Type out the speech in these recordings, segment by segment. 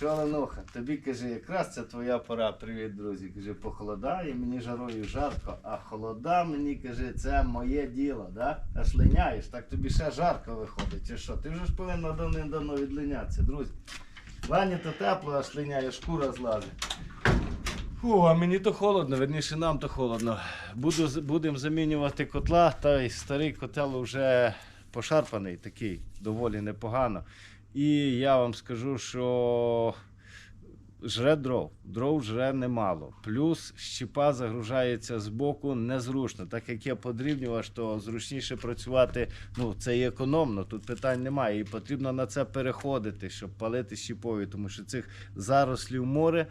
Що, тобі каже, якраз це твоя пора. Привіт, друзі. Каже, похолодає, мені жарою жарко, а холода мені каже, це моє діло, да? Аж линяєш, так тобі ще жарко виходить. Чи що? Ти вже ж повинна давним-давно відлинятися, друзі. Вані то тепло, аж линяє, шкура злазить. Фу, а мені то холодно, верніше нам то холодно. Буду, будемо замінювати котла, та й старий котел вже пошарпаний, такий доволі непогано. І я вам скажу, що жре дров. Дров жре немало. Плюс щіпа загружається з боку незручно. Так як я подрівнював, що зручніше працювати, ну це і економно, тут питань немає. І потрібно на це переходити, щоб палити щіпою, тому що цих зарослів море.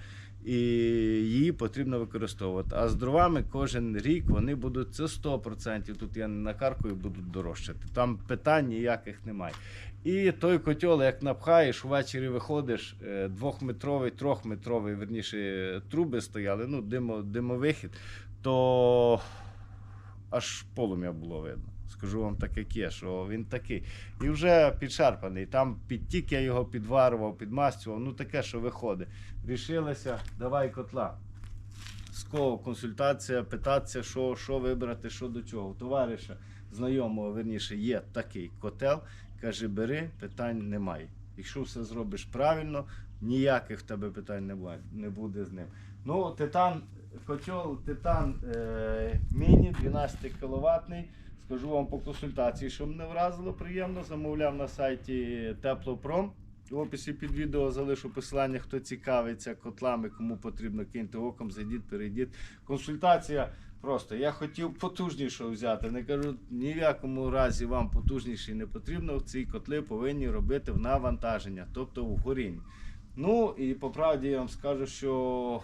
І її потрібно використовувати. А з дровами кожен рік вони будуть це 100%. Тут я не накаркую, будуть дорожчати. Там питань ніяких немає. І той котел, як напхаєш, ввечері виходиш, е, двохметровий, трьохметровий, верніше, труби стояли, ну, димо, димовихід, то аж полум'я було видно. Скажу вам так, як є, що він такий. І вже підшарпаний. Там підтік я його підварював, підмастював, ну таке, що виходить. Рішилися, давай котла. З кого консультація, питатися, що, що вибрати, що до чого. У товариша знайомого, верніше, є такий котел. Каже, бери, питань немає. Якщо все зробиш правильно, ніяких в тебе питань не буде, з ним. Ну, титан, котел, титан е, міні 12 кВт. Скажу вам по консультації, що мене вразило приємно. Замовляв на сайті Теплопром. В описі під відео залишу посилання, хто цікавиться котлами, кому потрібно киньте оком, зайдіть, перейдіть. Консультація просто. Я хотів потужнішого взяти. Не кажу, ні в якому разі вам потужніший не потрібно. Ці котли повинні робити в навантаження, тобто в горінні. Ну і по правді я вам скажу, що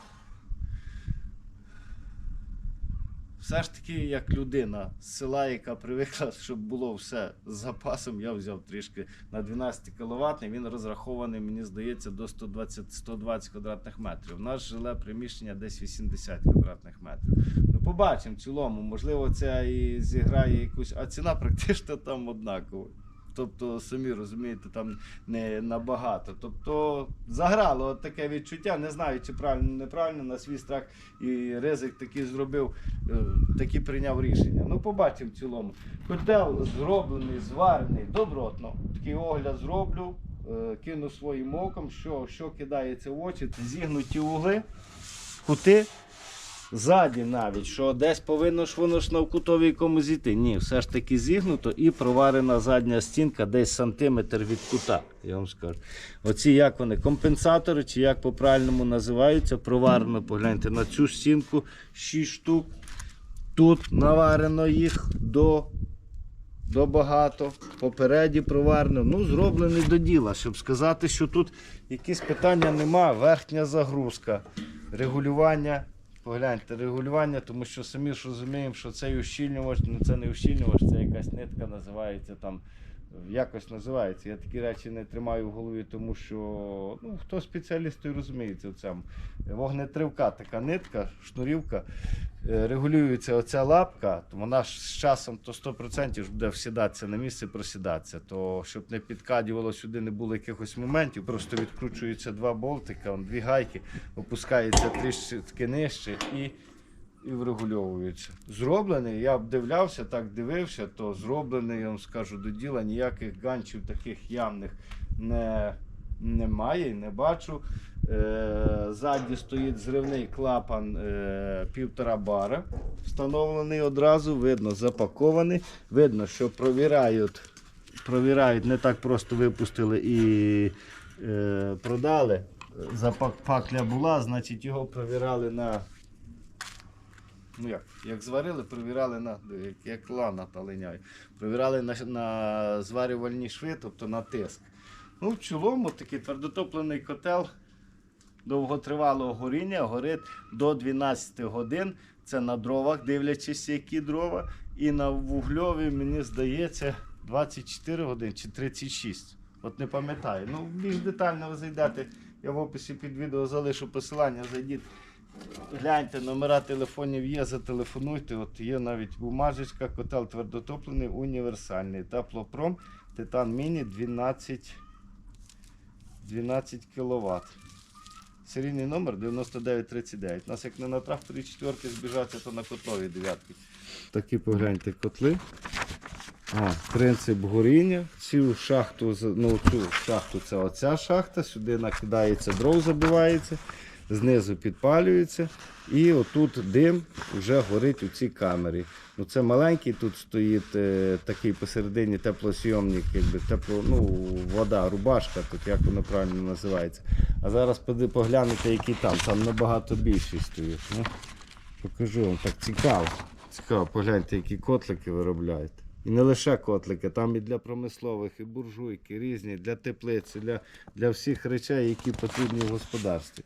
все ж таки, як людина з села, яка привикла, щоб було все з запасом, я взяв трішки на 12 кВт. Він розрахований, мені здається, до 120, 120 квадратних метрів. У нас жиле приміщення десь 80 квадратних метрів. Побачимо в цілому, можливо, це і зіграє якусь, а ціна практично там однакова. Тобто, самі розумієте, там не набагато. Тобто заграло таке відчуття. Не знаю, чи правильно, неправильно, на свій страх і ризик такий зробив, е, такі прийняв рішення. Ну, побачимо в цілому. Котел зроблений, зварений добротно. Такий огляд зроблю, е, кину своїм оком, що, що кидається в очі, зігнуті угли, кути. Ззаді навіть, що десь повинно ж воно ж навкутові якомусь зійти. Ні, все ж таки зігнуто і проварена задня стінка десь сантиметр від кута. Я вам скажу. Оці як вони, компенсатори, чи як по-правильному називаються, проварено, погляньте на цю стінку 6 штук. Тут наварено їх до, до багато. Попереді проварено. Ну, зроблений до діла, щоб сказати, що тут якісь питання нема. Верхня загрузка, регулювання. Погляньте, регулювання, тому що самі ж розуміємо, що цей ущільнювач, ну це не ущільнювач, це якась нитка називається там. Якось називається. Я такі речі не тримаю в голові, тому що ну, хто спеціаліст, той розуміється цьому. Вогнетривка така нитка, шнурівка. Е, Регулюється оця лапка, то вона ж з часом то 100% буде всідатися на місце, просідатися. То щоб не підкадювало сюди, не було якихось моментів, просто відкручуються два болтика, дві гайки, опускається трішки нижче і, і врегульовується. Зроблений, я обдивлявся, так дивився, то зроблений, я вам скажу, до діла ніяких ганчів таких явних не, немає, не бачу. Е, ззаді стоїть зривний клапан е, півтора бара. Встановлений одразу, видно, запакований. Видно, що провірають, провірають, не так просто випустили і е, продали. Запакля була, значить його провірали на. Ну як, як зварили, провірали на як, як лана та линяє. Провірали на, на зварювальні шви, тобто на тиск. Ну, в цілому такий твердотоплений котел довготривалого горіння горить до 12 годин. Це на дровах, дивлячись, які дрова. І на вугльові, мені здається, 24 години чи 36. От не пам'ятаю. Ну, більш детально ви зайдете. Я в описі під відео залишу посилання, зайдіть. Гляньте, номера телефонів є, зателефонуйте. От є навіть бумажечка, котел твердотоплений, універсальний. Теплопром, титан міні 12, 12 кВт. Серійний номер 9939. У нас як не на тракторі четверки збіжаться, то на котлові дев'ятки. Такі погляньте котли. А, принцип горіння. Цю шахту, ну, цю шахту це оця шахта, сюди накидається дров, забивається, знизу підпалюється. І отут дим вже горить у цій камері. Ну, це маленький, тут стоїть е, такий посередині теплосйомник, якби тепло, ну, вода, рубашка, тут як воно правильно називається. А зараз поглянете, який там, там набагато більший стоїть. Ну, покажу вам так цікаво. Цікаво, погляньте, які котлики виробляють. І не лише котлики, там і для промислових, і буржуйки, різні, для теплиці, для, для всіх речей, які потрібні в господарстві.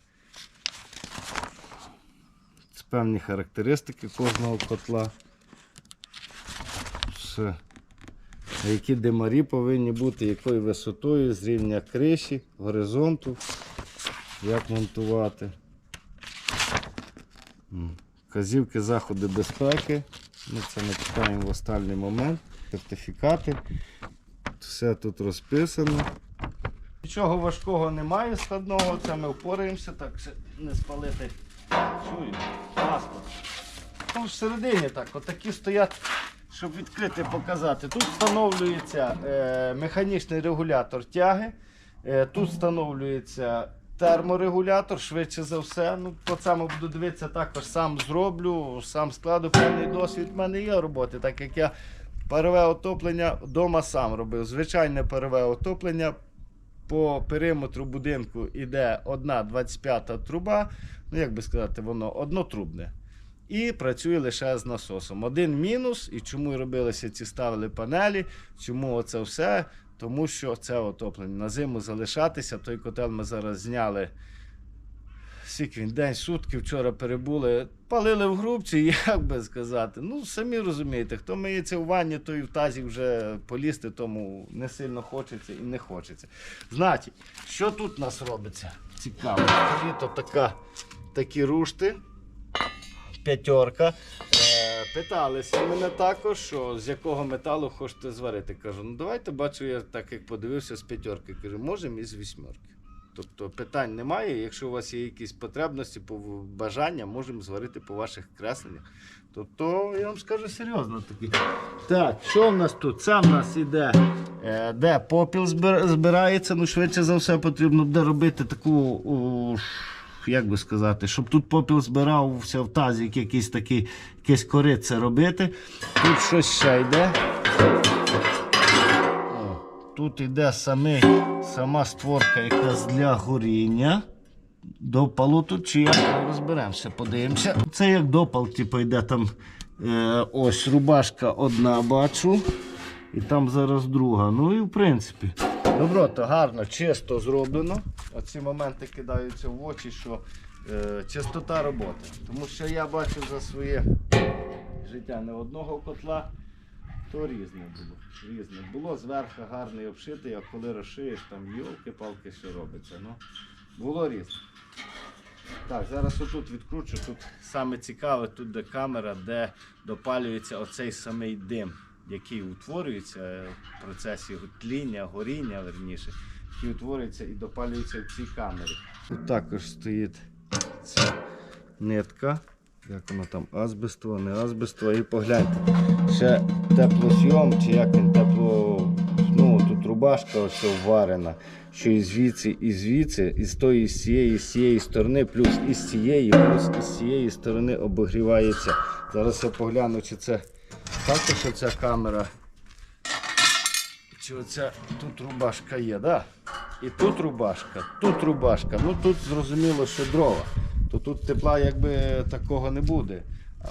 Певні характеристики кожного котла. Які димарі повинні бути, якою висотою, з рівня криші, горизонту, як монтувати. Вказівки заходи безпеки. Ми це начитаємо в останній момент. Сертифікати. Все тут розписано. Нічого важкого немає складного, це ми впораємося, так не спалити. Чую, паспорт. Там всередині так, отакі стоять, щоб відкрити показати. Тут встановлюється е, механічний регулятор тяги, е, тут встановлюється терморегулятор, швидше за все. Ну, по цьому буду дивитися, також сам зроблю, сам складу певний досвід. В мене є роботи, так як я парове отоплення вдома сам робив. Звичайне парове отоплення. По периметру будинку йде одна 25 труба, ну як би сказати, воно однотрубне. І працює лише з насосом. Один мінус, і чому робилися ці ставили панелі, чому оце все? Тому що це отоплення. На зиму залишатися. Той котел ми зараз зняли. Скільки він день, сутки, вчора перебули, палили в грубці, як би сказати. Ну, самі розумієте, хто миється в ванні, той в тазі вже полізти, тому не сильно хочеться і не хочеться. Значить, що тут у нас робиться? Цікаво. Скажіть, то така, такі рушти, п'ятерка. Е, питалися мене також, що з якого металу хочете зварити. Кажу, ну давайте бачу, я так як подивився з п'ятерки. Кажу, можемо і з вісьмерки. Тобто питань немає. Якщо у вас є якісь потребності, бажання, можемо зварити по ваших кресленнях. Тобто, я вам скажу серйозно таки. Так, що в нас тут? Це в нас іде, е, де попіл збирається. Ну, швидше за все, потрібно буде робити таку. у, як би сказати, щоб тут попіл збирався в тазі, якийсь такий, якесь корице робити. Тут щось ще йде. Тут йде самий, сама створка якась для горіння. Допалу тут чи як розберемося, подивимося. Це як допал, типу, йде там е, ось рубашка одна бачу. І там зараз друга. Ну і в принципі. Добро, гарно, чисто зроблено. Оці моменти кидаються в очі, що е, чистота роботи. Тому що я бачу за своє життя не одного котла, то різне було. Різне. Було зверху гарний обшитий, а коли розшиєш, там йолки-палки, що робиться. Ну, було різне. Так, зараз отут відкручу. Тут саме цікаве, тут де камера, де допалюється оцей самий дим, який утворюється в процесі тління, горіння, верніше, який утворюється і допалюється в цій камері. Тут також стоїть ця нитка. Як воно там, азбестово, не азбестово. І погляньте, ще теплосйом, чи як він тепло. Ну, тут рубашка ось варена, що і звідси, і звідси, і з тої, і з цієї, і з цієї сторони, плюс і з цієї, плюс і з цієї сторони обогрівається. Зараз я погляну, чи це також оця камера. Чи оця тут рубашка є, да? І тут рубашка, тут рубашка. Ну тут зрозуміло, що дрова. То тут тепла якби такого не буде.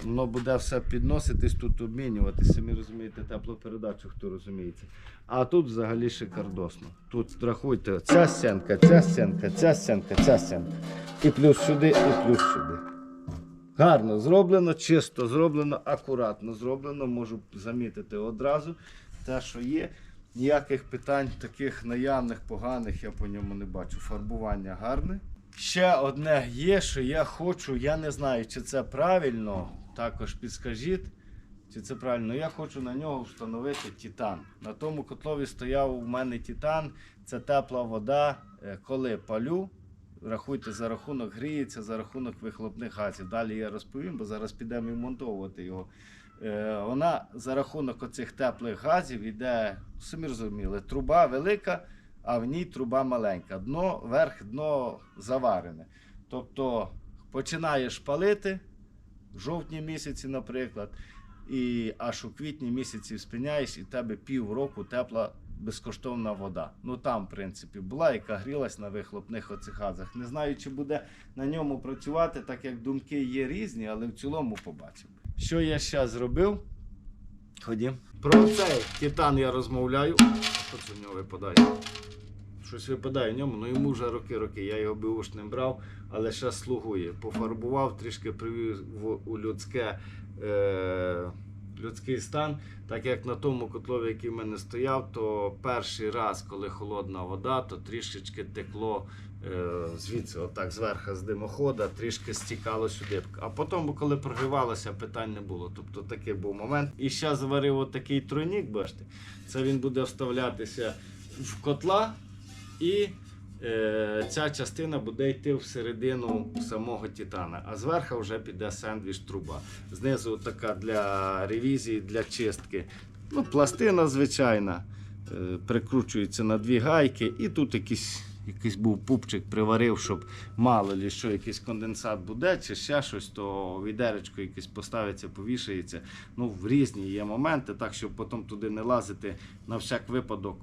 Воно буде все підноситись, тут обмінюватися. Самі розумієте, теплопередачу, хто розуміється. А тут взагалі шикардосно. Тут рахуйте, ця стінка, ця стінка, ця стінка, ця стінка. І плюс сюди, і плюс сюди. Гарно зроблено, чисто зроблено, акуратно зроблено. Можу замітити одразу те, що є. Ніяких питань таких наявних, поганих я по ньому не бачу. Фарбування гарне. Ще одне є, що я хочу, я не знаю, чи це правильно. Також підскажіть, чи це правильно. Я хочу на нього встановити титан. На тому котлові стояв у мене титан. Це тепла вода. Е, Коли палю, рахуйте за рахунок гріється, за рахунок вихлопних газів. Далі я розповім, бо зараз підемо і монтовувати його. Е, вона за рахунок оцих теплих газів йде, самі розуміли, труба велика, а в ній труба маленька. Дно, верх, дно заварене. Тобто починаєш палити в жовтні місяці, наприклад, і аж у квітні місяці спиняєш, і в тебе півроку тепла безкоштовна вода. Ну там, в принципі, була, яка грілась на вихлопних оцих газах. Не знаю, чи буде на ньому працювати, так як думки є різні, але в цілому побачимо. Що я ще зробив? Ходім. Про цей титан я розмовляю. Що це в нього випадає? Щось випадає в ньому, ну йому вже роки-роки. Я його б не брав, але ще слугує. Пофарбував, трішки привів у людське, е, людський стан. Так як на тому котлові, який в мене стояв, то перший раз, коли холодна вода, то трішечки текло е, звідси, отак зверху з димохода, трішки стікало сюди. А потім, коли прогрівалося, питань не було. Тобто такий був момент. І ще заварив отакий тройник, бачите, це він буде вставлятися в котла. І е, ця частина буде йти всередину самого титана, а зверху вже піде сендвіч труба. Знизу така для ревізії, для чистки. Ну, пластина звичайна. Е, прикручується на дві гайки, і тут якийсь, якийсь був пупчик приварив, щоб мало ли що якийсь конденсат буде, чи ще щось, то відеречко якесь поставиться, повішається. Ну, в різні є моменти, так щоб потім туди не лазити на всяк випадок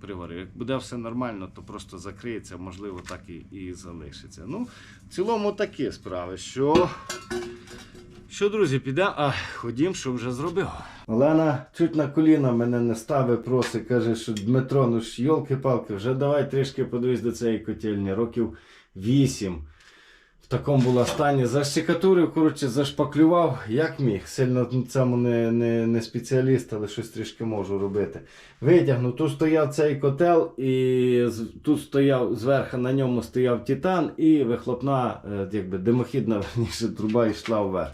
приварив. Як буде все нормально, то просто закриється, можливо, так і, і залишиться. Ну, в цілому такі справи. Що, що друзі, піде, а ходім, що вже зробив. Олена чуть на коліна мене не ставить, просить, каже, що Дмитро, ну ж йолки-палки, вже давай трішки подивись до цієї котельні, років 8. Такому була стані. Защекатурив, коротше, зашпаклював, як міг. Сильно цьому не, не, не спеціаліст, але щось трішки можу робити. Витягнув, тут стояв цей котел, і тут стояв зверху на ньому стояв титан, і вихлопна, е, якби димохідна верніше, труба йшла вверх.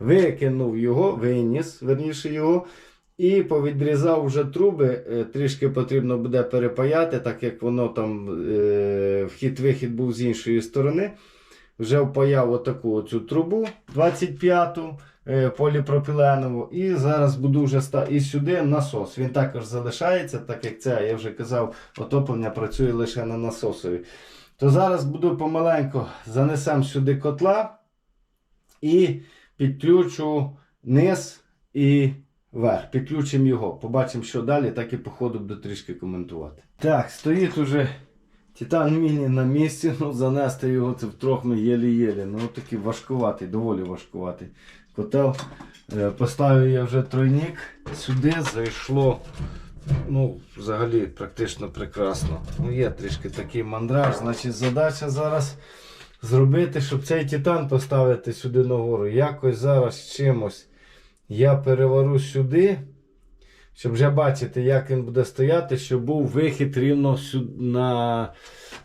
Викинув його, виніс, верніше його. І повідрізав вже труби, е, трішки потрібно буде перепаяти, так як воно там е, вхід-вихід був з іншої сторони. Вже впаяв отаку оцю трубу 25-ту е, поліпропіленову. І зараз буду вже ста... і сюди насос. Він також залишається, так як це, я вже казав, отоплення працює лише на насосові. То зараз буду помаленьку занесемо сюди котла і підключу низ і верх. Підключимо його. Побачимо, що далі, так і по ходу буду трішки коментувати. Так, стоїть уже Титан Міні на місці, ну занести його це втрох ми єлі-єлі. Ну такий важкуватий, доволі важкуватий котел. Е, Поставив я вже тройник. Сюди зайшло. Ну, взагалі практично прекрасно. Ну, є трішки такий мандраж. Значить, задача зараз зробити, щоб цей титан поставити сюди нагору. Якось зараз чимось я перевару сюди. Щоб вже бачити, як він буде стояти, щоб був вихід рівно сюди на.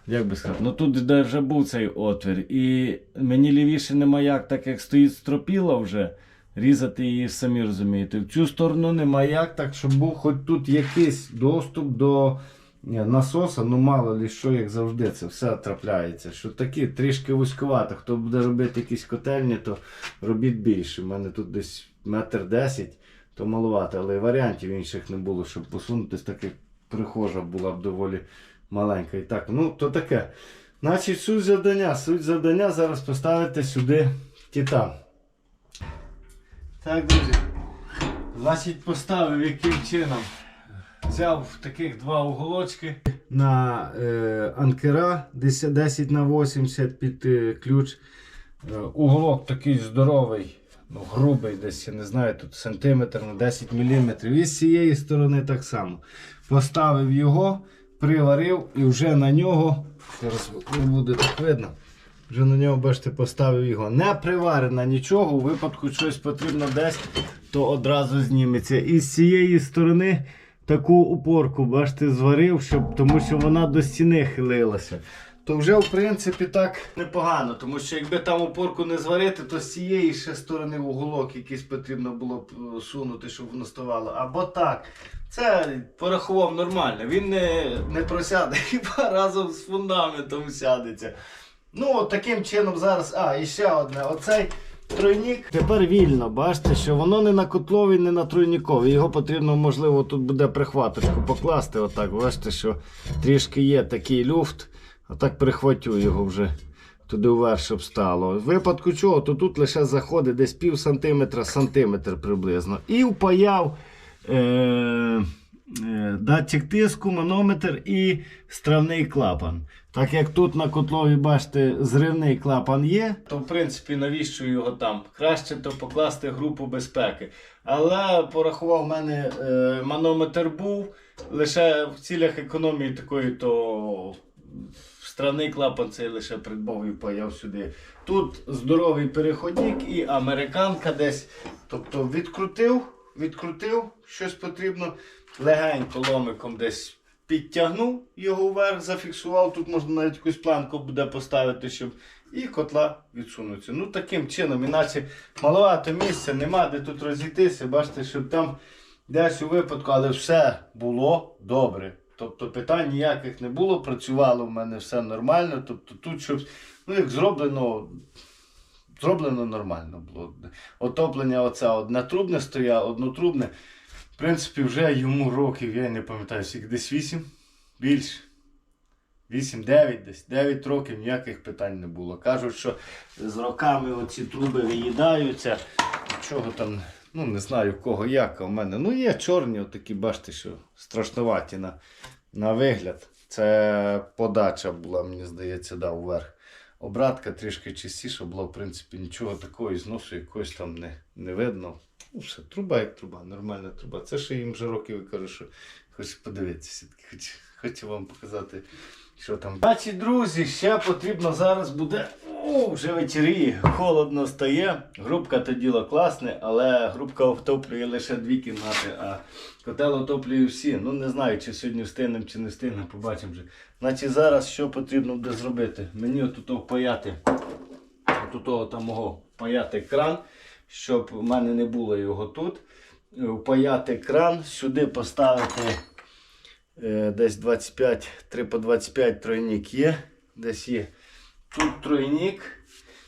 Як би сказати, ну тут де вже був цей отвір. І мені лівіше нема як, так як стоїть стропіла вже, різати її самі розумієте. В цю сторону нема як, так щоб був хоч тут якийсь доступ до насоса, ну мало ли що, як завжди, це все трапляється. Що такі трішки вузькувато. Хто буде робити якісь котельні, то робіть більше. У мене тут десь метр десять то маловато, але варіантів інших не було, щоб посунутись, так як прихожа була б доволі маленька. І так, ну то таке. Значить, суть завдання. Суть завдання зараз поставити сюди титан. Так, друзі. Значить, поставив яким чином. Взяв таких два уголочки на е, анкера 10, 10 на 80 під е, ключ. Е, уголок такий здоровий, ну, грубий, десь, я не знаю, тут сантиметр на 10 мм. І з цієї сторони так само. Поставив його, приварив і вже на нього, зараз буде так видно. Вже на нього, бачите, поставив його. Не приварено нічого, у випадку щось потрібно десь, то одразу зніметься. І з цієї сторони таку упорку, бачите, зварив, щоб, тому що вона до стіни хилилася. То вже, в принципі, так непогано, тому що якби там опорку не зварити, то з цієї ще сторони уголок якийсь потрібно було б е, сунути, щоб воно ставало. Або так. Це порахував нормально. Він не, не просяде, хіба разом з фундаментом сядеться. Ну, от таким чином зараз. А, і ще одне. Оцей тройник. Тепер вільно, бачите, що воно не на котловий, не на тройниковий. Його потрібно, можливо, тут буде прихваточку покласти. Отак. Бачите, що трішки є такий люфт. Отак прихватю його вже туди вверх, щоб стало. В випадку чого, то тут лише заходить десь пів сантиметра, сантиметр приблизно. І впаяв. Е- е, датчик тиску, манометр і стравний клапан. Так як тут на котлові, бачите, зривний клапан є, то в принципі навіщо його там? Краще то покласти групу безпеки. Але порахував, в мене е, манометр був лише в цілях економії такої, то Странний клапан цей лише придбав і впаяв сюди. Тут здоровий переходник і американка десь. Тобто відкрутив, відкрутив, щось потрібно, легенько ломиком десь підтягнув його вверх, зафіксував. Тут можна навіть якусь планку буде поставити, щоб і котла відсунуться. Ну таким чином, іначе маловато місця, нема де тут розійтися. Бачите, щоб там десь у випадку, але все було добре. Тобто питань ніяких не було, працювало в мене все нормально. Тобто тут щось, ну як зроблено, зроблено нормально було. Отоплення оце однотрубне стояло, однотрубне. В принципі, вже йому років, я не пам'ятаю, скільки десь 8, більше. 8-9 десь, 9 років ніяких питань не було. Кажуть, що з роками оці труби виїдаються. Чого там, ну не знаю в кого як, а в мене. Ну є чорні, отакі, бачите, що страшноваті на, на вигляд. Це подача була, мені здається, да, вверх. Обратка трішки чистіша була, в принципі, нічого такого і зносу якогось там не, не видно. Ну, все, труба як труба, нормальна труба. Це ще їм вже років кажу, що хочу подивитися. Хочу, хочу вам показати, що там. Значить, друзі, ще потрібно зараз буде. О, вже вечоріє, холодно стає. Грубка то діло класне, але грубка отоплює лише дві кімнати, а котел отоплює всі. Ну не знаю, чи сьогодні встигнемо, чи не встигнемо, побачимо вже. Значить, зараз що потрібно буде зробити? Мені отут впаяти, отут там мого впаяти кран, щоб в мене не було його тут. Впаяти кран, сюди поставити десь 25, 3 по 25 тройник є. Десь є. Тут тройник.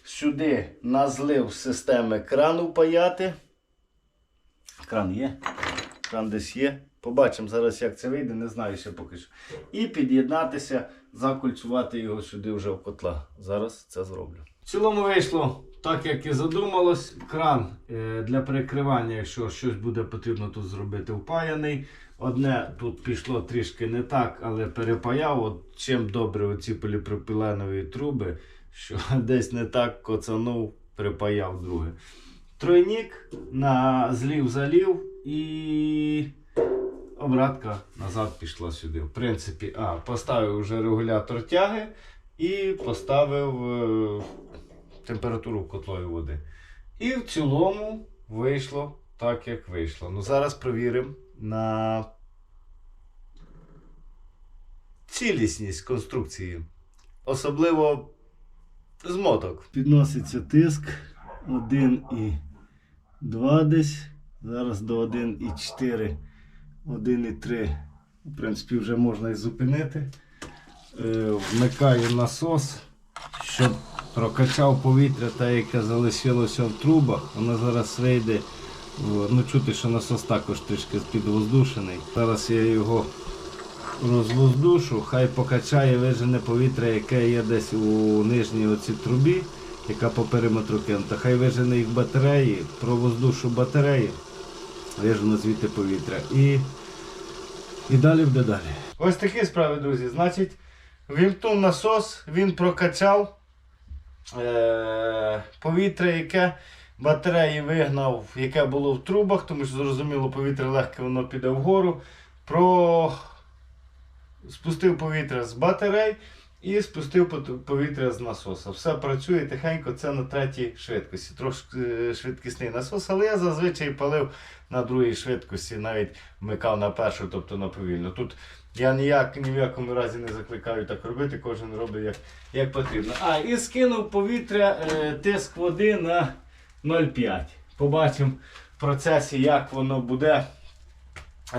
Сюди на злив системи крану впаяти. Кран є. Кран десь є. Побачимо зараз, як це вийде, не знаю ще поки що. І під'єднатися, закольцювати його сюди вже в котла. Зараз це зроблю. В цілому вийшло так, як і задумалось. Кран е, для перекривання, якщо щось буде потрібно тут зробити, впаяний. Одне тут пішло трішки не так, але перепаяв. От чим добре оці поліпропіленові труби, що десь не так коцанув, припаяв друге. Тройник на злів залів і обратка назад пішла сюди. В принципі, а, поставив вже регулятор тяги і поставив е, температуру котлої води. І в цілому вийшло так, як вийшло. Ну, зараз провіримо на цілісність конструкції. Особливо з моток. Підноситься тиск 1,2 десь. Зараз до 1,4, 1,3. В принципі, вже можна і зупинити. Е, Вмикаю насос, щоб прокачав повітря, те, яке залишилося в трубах. Воно зараз вийде. Ну, чути, що насос також трішки підвоздушений. Зараз я його розвоздушу, хай покачає вижене повітря, яке є десь у нижній оцій трубі, яка по периметру кинута. Хай вижене їх батареї, провоздушу батареї, вижену звідти повітря. І, і далі буде далі. Ось такі справи, друзі. Значить, вімкнув насос, він прокачав е- повітря, яке батареї вигнав, яке було в трубах, тому що зрозуміло, повітря легке, воно піде вгору. Про... Спустив повітря з батарей і спустив повітря з насоса. Все працює тихенько, це на третій швидкості. Трошки е, швидкісний насос, але я зазвичай палив на другій швидкості, навіть вмикав на першу, тобто на повільну. Тут я ніяк, ні в якому разі не закликаю так робити, кожен робить як, як потрібно. А, і скинув повітря, е, тиск води на 0,5. Побачимо в процесі, як воно буде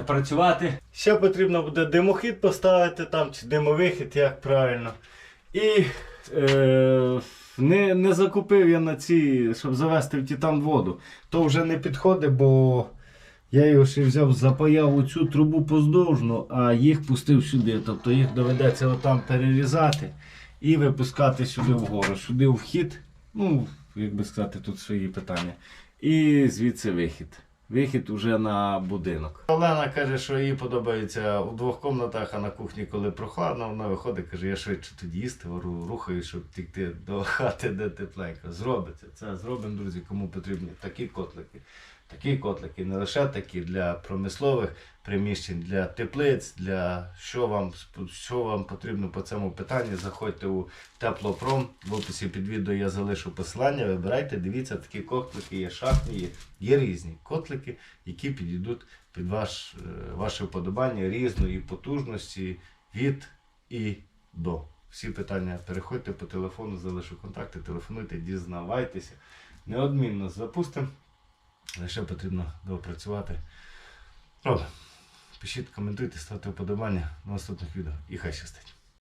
працювати. Ще потрібно буде димохід поставити там, чи димовихід, як правильно. І е, Не, не закупив я на ці, щоб завести в титан воду. То вже не підходить, бо я його ще взяв, запаяв оцю трубу поздовжну, а їх пустив сюди. Тобто їх доведеться отам перерізати і випускати сюди вгору. Сюди вхід, ну, як би сказати, тут свої питання. І звідси вихід. Вихід уже на будинок. Олена каже, що їй подобається у двох кімнатах, а на кухні, коли прохладно, вона виходить, каже, я швидше тут їсти, ру- рухаю, щоб тікти до хати, де тепленько. Зробиться. Це зробимо, друзі, кому потрібні такі котлики. Такі котлики, не лише такі для промислових приміщень, для теплиць, для що вам, що вам потрібно по цьому питанні. Заходьте у Теплопром. В описі під відео я залишу посилання. Вибирайте, дивіться, такі котлики є шахтні, є, є різні котлики, які підійдуть під ваш, е, ваше вподобання різної потужності від і до. Всі питання переходьте по телефону, залишу контакти, телефонуйте, дізнавайтеся. Неодмінно запустимо. Лише потрібно доопрацювати. Правда. Пишіть, коментуйте, ставте вподобання на наступних відео. І хай щастить.